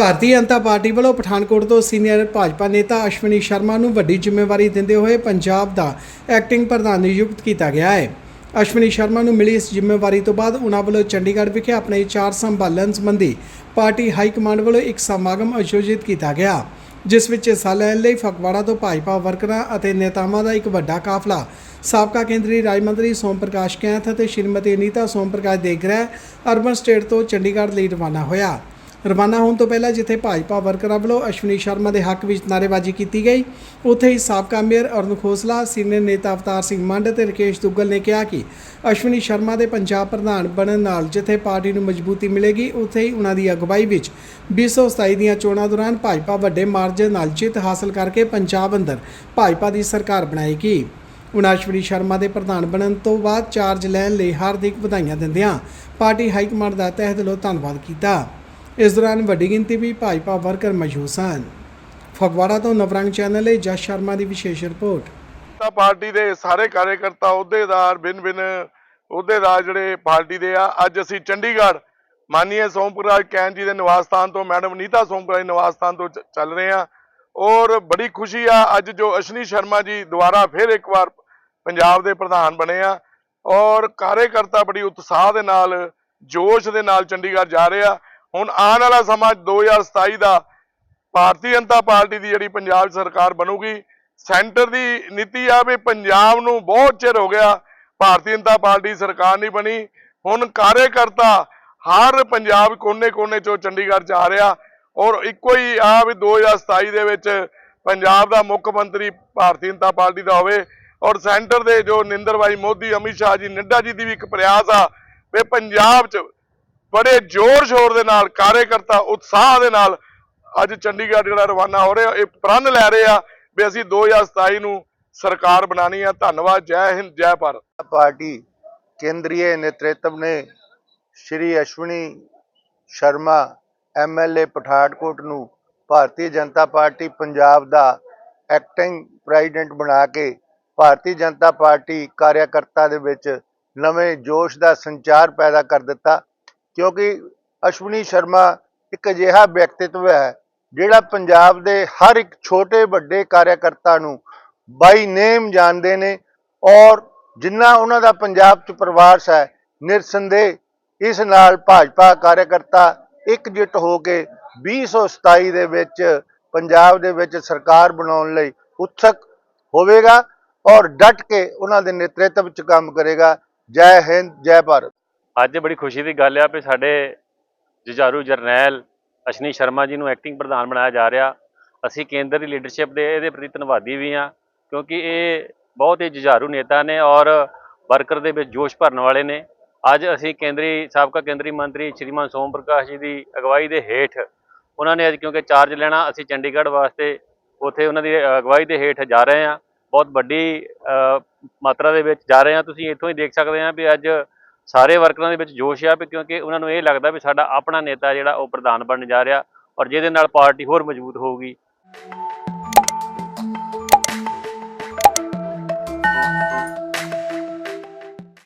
ਭਾਰਤੀ Janata party ਵੱਲੋਂ ਪਠਾਨਕੋਟ ਤੋਂ senior Bhajpa ਨੇਤਾ ਅਸ਼ਵਨੀ ਸ਼ਰਮਾ ਨੂੰ ਵੱਡੀ ਜ਼ਿੰਮੇਵਾਰੀ ਦਿੰਦੇ ਹੋਏ ਪੰਜਾਬ ਦਾ ਐਕਟਿੰਗ ਪ੍ਰਧਾਨ ਨਿਯੁਕਤ ਕੀਤਾ ਗਿਆ ਹੈ। ਅਸ਼ਵਨੀ ਸ਼ਰਮਾ ਨੂੰ ਮਿਲੀ ਇਸ ਜ਼ਿੰਮੇਵਾਰੀ ਤੋਂ ਬਾਅਦ ਉਹਨਾਂ ਵੱਲੋਂ ਚੰਡੀਗੜ੍ਹ ਵਿਖੇ ਆਪਣੇ ਚਾਰ ਸੰਭਾਲਣ ਸੰਬੰਧੀ ਪਾਰਟੀ ਹਾਈ ਕਮਾਂਡ ਵੱਲੋਂ ਇੱਕ ਸਮਾਗਮ ਆਯੋਜਿਤ ਕੀਤਾ ਗਿਆ, ਜਿਸ ਵਿੱਚ ਹਿੱਸਾ ਲੈਣ ਲਈ ਫਗਵਾੜਾ ਤੋਂ ਭਾਜਪਾ ਵਰਕਰਾਂ ਅਤੇ ਨੇਤਾਵਾਂ ਦਾ ਇੱਕ ਵੱਡਾ ਕਾਫਲਾ, ਸਾਬਕਾ ਕੇਂਦਰੀ ਰਾਜ ਮੰਤਰੀ ਸੋਮ ਪ੍ਰਕਾਸ਼ ਕੈਂਥ ਅਤੇ ਸ਼੍ਰੀਮਤੀ ਅਨੀਤਾ ਸੋਮ ਪ੍ਰਕਾਸ਼ ਦੇਗਰਹਿ ਅਰਬਨ ਸਟੇਟ ਤੋਂ ਚੰਡੀਗੜ੍ਹ ਲਈ ਰਵਾਨਾ ਹੋਇਆ। ਰਵਾਨਾ ਹੋਣ ਤੋਂ ਪਹਿਲਾਂ ਜਿੱਥੇ ਭਾਜਪਾ ਵਰਕਰਾਂ ਵੱਲੋਂ ਅਸ਼ਵਨੀ ਸ਼ਰਮਾ ਦੇ ਹੱਕ ਵਿੱਚ ਨਾਅਰੇਬਾਜ਼ੀ ਕੀਤੀ ਗਈ, ਉੱਥੇ ਹੀ ਸਾਬਕਾ ਮੇਅਰ ਅਰੁਣ ਖੋਸਲਾ, ਸੀਨੀਅਰ ਨੇਤਾ ਅਵਤਾਰ ਸਿੰਘ ਮੰਡ ਅਤੇ ਰਕੇਸ਼ ਦੁੱਗਲ ਨੇ ਕਿਹਾ ਕਿ ਅਸ਼ਵਨੀ ਸ਼ਰਮਾ ਦੇ ਪੰਜਾਬ ਪ੍ਰਧਾਨ ਬਣਨ ਨਾਲ ਜਿੱਥੇ ਪਾਰਟੀ ਨੂੰ ਮਜ਼ਬੂਤੀ ਮਿਲੇਗੀ, ਉੱਥੇ ਹੀ ਉਹਨਾਂ ਦੀ ਅਗਵਾਈ ਵਿੱਚ 2027 ਦੀਆਂ ਚੋਣਾਂ ਦੌਰਾਨ ਭਾਜਪਾ ਵੱਡੇ ਮਾਰਜਨ ਨਾਲ ਜਿੱਤ ਹਾਸਲ ਕਰਕੇ ਪੰਜਾਬ ਅੰਦਰ ਭਾਜਪਾ ਦੀ ਸਰਕਾਰ ਬਣਾਏਗੀ। ਉਨ੍ਹਾਂ ਅਸ਼ਵਨੀ ਸ਼ਰਮਾ ਦੇ ਪ੍ਰਧਾਨ ਬਣਨ ਤੋਂ ਬਾਅਦ ਚਾਰਜ ਲੈਣ ਲਈ ਹਾਰਦਿਕ ਵਧਾਈਆਂ ਦਿੰਦਿਆਂ ਪਾਰਟੀ ਹਾਈ ਕਮਾਂਡ ਦਾ ਤਹਿ ਦਿਲੋਂ ਧੰਨਵਾਦ ਕੀਤਾ। ਇਸ ਦੌਰਾਨ ਵੱਡੀ ਗਿਣਤੀ ਵੀ ਭਾਜਪਾ ਵਰਕਰ ਮੌਜੂਦ ਸਨ। ਫਗਵਾੜਾ ਤੋਂ ਨਵਰੰਗ ਚੈਨਲ ਲਈ ਜਸ ਸ਼ਰਮਾ ਦੀ ਵਿਸ਼ੇਸ਼ ਰਿਪੋਰਟ। ਤਾਂ ਪਾਰਟੀ ਦੇ ਸਾਰੇ ਕਾਰਜਕਰਤਾ ਅਹੁਦੇਦਾਰ, ਬਿਨ ਬਿਨ ਅਹੁਦੇਦਾਰ ਜਿਹੜੇ ਪਾਰਟੀ ਦੇ ਆ, ਅੱਜ ਅਸੀਂ ਚੰਡੀਗੜ੍ਹ ਮਾਨੀਏ ਸੋਮਪੁਰਾਜ ਕੈਨ ਜੀ ਦੇ ਨਿਵਾਸ ਸਥਾਨ ਤੋਂ, ਮੈਡਮ ਨੀਤਾ ਸੋਮਪੁਰਾਜ ਨਿਵਾਸ ਸਥਾਨ ਤੋਂ ਚ- ਚੱਲ ਰਹੇ ਆ। ਔਰ ਬੜੀ ਖੁਸ਼ੀ ਆ, ਅੱਜ ਜੋ ਅਸ਼ਨੀ ਸ਼ਰਮਾ ਜੀ ਦੁਬਾਰਾ ਫਿਰ ਇੱਕ ਵਾਰ ਪੰਜਾਬ ਦੇ ਪ੍ਰਧਾਨ ਬਣੇ ਆ। ਔਰ ਕਾਰਜਕਰਤਾ ਬੜੀ ਉਤਸ਼ਾਹ ਦੇ ਨਾਲ, ਜੋਸ਼ ਦੇ ਨਾਲ ਚੰਡੀਗੜ੍ਹ ਜਾ ਰਹੇ ਆ। ਹੁਣ ਆਉਣ ਵਾਲਾ ਸਮਾਂ 2027 ਦਾ, ਭਾਰਤੀ ਜਨਤਾ ਪਾਰਟੀ ਦੀ ਜਿਹੜੀ ਪੰਜਾਬ 'ਚ ਸਰਕਾਰ ਬਣੂਗੀ, ਸੈਂਟਰ ਦੀ ਨੀਤੀ ਆ ਵੀ ਪੰਜਾਬ ਨੂੰ ਬਹੁਤ ਚਿਰ ਹੋ ਗਿਆ ਭਾਰਤੀ ਜਨਤਾ ਪਾਰਟੀ ਸਰਕਾਰ ਨਹੀਂ ਬਣੀ। ਹੁਣ ਕਾਰਜਕਰਤਾ ਹਰ ਪੰਜਾਬ ਕੋਨੇ-ਕੋਨੇ ਚੋਂ ਚੰਡੀਗੜ੍ਹ 'ਚ ਆ ਰਿਹਾ ਔਰ ਇੱਕੋ ਹੀ ਆ ਵੀ 2027 ਦੇ ਵਿੱਚ ਪੰਜਾਬ ਦਾ ਮੁੱਖ ਮੰਤਰੀ ਭਾਰਤੀ ਜਨਤਾ ਪਾਰਟੀ ਦਾ ਹੋਵੇ ਔਰ ਸੈਂਟਰ ਦੇ ਜੋ ਨਿੰਦਰ ਭਾਈ ਮੋਦੀ, ਅਮਿਤ ਸ਼ਾਹ ਜੀ, ਨੱਡਾ ਜੀ ਦੀ ਵੀ ਇੱਕ ਪ੍ਰਯਾਸ ਆ ਵੀ ਪੰਜਾਬ 'ਚ ਬੜੇ ਜ਼ੋਰ ਸ਼ੋਰ ਦੇ ਨਾਲ ਕਾਰਜਕਰਤਾ ਉਤਸ਼ਾਹ ਦੇ ਨਾਲ ਅੱਜ ਚੰਡੀਗੜ੍ਹ ਜਿਹੜਾ ਰਵਾਨਾ ਹੋ ਰਿਹਾ, ਇਹ ਪ੍ਰਣ ਲੈ ਰਹੇ ਆ ਵੀ ਅਸੀਂ 2027 ਨੂੰ ਸਰਕਾਰ ਬਣਾਣੀ ਆ। ਧੰਨਵਾਦ, ਜੈ ਹਿੰਦ, ਜੈ ਭਾਰਤ। ਪਾਰਟੀ ਕੇਂਦਰੀਏ ਨੇਤ੍ਰਿਤਵ ਨੇ ਸ਼੍ਰੀ ਅਸ਼ਵਨੀ ਸ਼ਰਮਾ ਐਮਐਲਏ ਪਠਾਨਕੋਟ ਨੂੰ ਭਾਰਤੀ ਜਨਤਾ ਪਾਰਟੀ ਪੰਜਾਬ ਦਾ ਐਕਟਿੰਗ ਪ੍ਰੈਜ਼ੀਡੈਂਟ ਬਣਾ ਕੇ ਭਾਰਤੀ ਜਨਤਾ ਪਾਰਟੀ ਕਾਰਿਆਕਰਤਾ ਦੇ ਵਿੱਚ ਨਵੇਂ ਜੋਸ਼ ਦਾ ਸੰਚਾਰ ਪੈਦਾ ਕਰ ਦਿੱਤਾ। ਕਿਉਂਕਿ ਅਸ਼ਵਨੀ ਸ਼ਰਮਾ ਇੱਕ ਅਜਿਹਾ ਵਿਅਕਤੀਤਵ ਹੈ, ਜਿਹੜਾ ਪੰਜਾਬ ਦੇ ਹਰ ਇੱਕ ਛੋਟੇ ਵੱਡੇ ਕਾਰਿਆਕਰਤਾ ਨੂੰ ਬਾਈ ਨੇਮ ਜਾਣਦੇ ਨੇ ਔਰ ਜਿੰਨਾ ਉਹਨਾਂ ਦਾ ਪੰਜਾਬ 'ਚ ਪ੍ਰਵਾਸ ਹੈ ਨਿਰਸੰਦੇਹ ਇਸ ਨਾਲ ਭਾਜਪਾ ਕਾਰਜਕਰਤਾ ਇਕਜੁੱਟ ਹੋ ਕੇ 2027 ਦੇ ਵਿੱਚ ਪੰਜਾਬ ਦੇ ਵਿੱਚ ਸਰਕਾਰ ਬਣਾਉਣ ਲਈ ਉਤਸਕ ਹੋਵੇਗਾ ਔਰ ਡਟ ਕੇ ਉਹਨਾਂ ਦੇ ਨੇਤਰਤਵ 'ਚ ਕੰਮ ਕਰੇਗਾ। ਜੈ ਹਿੰਦ, ਜੈ ਭਾਰਤ। ਅੱਜ ਬੜੀ ਖੁਸ਼ੀ ਦੀ ਗੱਲ ਆ ਵੀ ਸਾਡੇ ਜੁਝਾਰੂ ਜਰਨੈਲ ਅਸ਼ਨੀ ਸ਼ਰਮਾ ਜੀ ਨੂੰ ਐਕਟਿੰਗ ਪ੍ਰਧਾਨ ਬਣਾਇਆ ਜਾ ਰਿਹਾ। ਅਸੀਂ ਕੇਂਦਰ ਦੀ ਲੀਡਰਸ਼ਿਪ ਦੇ ਇਹਦੇ ਪ੍ਰਤੀ ਧੰਨਵਾਦੀ ਵੀ ਹਾਂ, ਕਿਉਂਕਿ ਇਹ ਬਹੁਤ ਹੀ ਜੁਝਾਰੂ ਨੇਤਾ ਨੇ ਔਰ ਵਰਕਰ ਦੇ ਵਿੱਚ ਜੋਸ਼ ਭਰਨ ਵਾਲੇ ਨੇ। ਅੱਜ ਅਸੀਂ ਕੇਂਦਰੀ, ਸਾਬਕਾ ਕੇਂਦਰੀ ਮੰਤਰੀ ਸ਼੍ਰੀਮਾਨ ਸੋਮ ਪ੍ਰਕਾਸ਼ ਜੀ ਦੀ ਅਗਵਾਈ ਦੇ ਹੇਠ ਉਹਨਾਂ ਨੇ ਅੱਜ ਕਿਉਂਕਿ ਚਾਰਜ ਲੈਣਾ, ਅਸੀਂ ਚੰਡੀਗੜ੍ਹ ਵਾਸਤੇ ਉੱਥੇ ਉਹਨਾਂ ਦੀ ਅਗਵਾਈ ਦੇ ਹੇਠ ਜਾ ਰਹੇ ਹਾਂ। ਬਹੁਤ ਵੱਡੀ ਮਾਤਰਾ ਦੇ ਵਿੱਚ ਜਾ ਰਹੇ ਹਾਂ। ਤੁਸੀਂ ਇੱਥੋਂ ਹੀ ਦੇਖ ਸਕਦੇ ਹਾਂ ਵੀ ਅੱਜ ਸਾਰੇ ਵਰਕਰਾਂ ਦੇ ਵਿੱਚ ਜੋਸ਼ ਆ ਵੀ ਕਿਉਂਕਿ ਉਹਨਾਂ ਨੂੰ ਇਹ ਲੱਗਦਾ ਵੀ ਸਾਡਾ ਆਪਣਾ ਨੇਤਾ ਜਿਹੜਾ ਉਹ ਪ੍ਰਧਾਨ ਬਣਨ ਜਾ ਰਿਹਾ ਔਰ ਜਿਹਦੇ ਨਾਲ ਪਾਰਟੀ ਹੋਰ ਮਜ਼ਬੂਤ ਹੋਊਗੀ।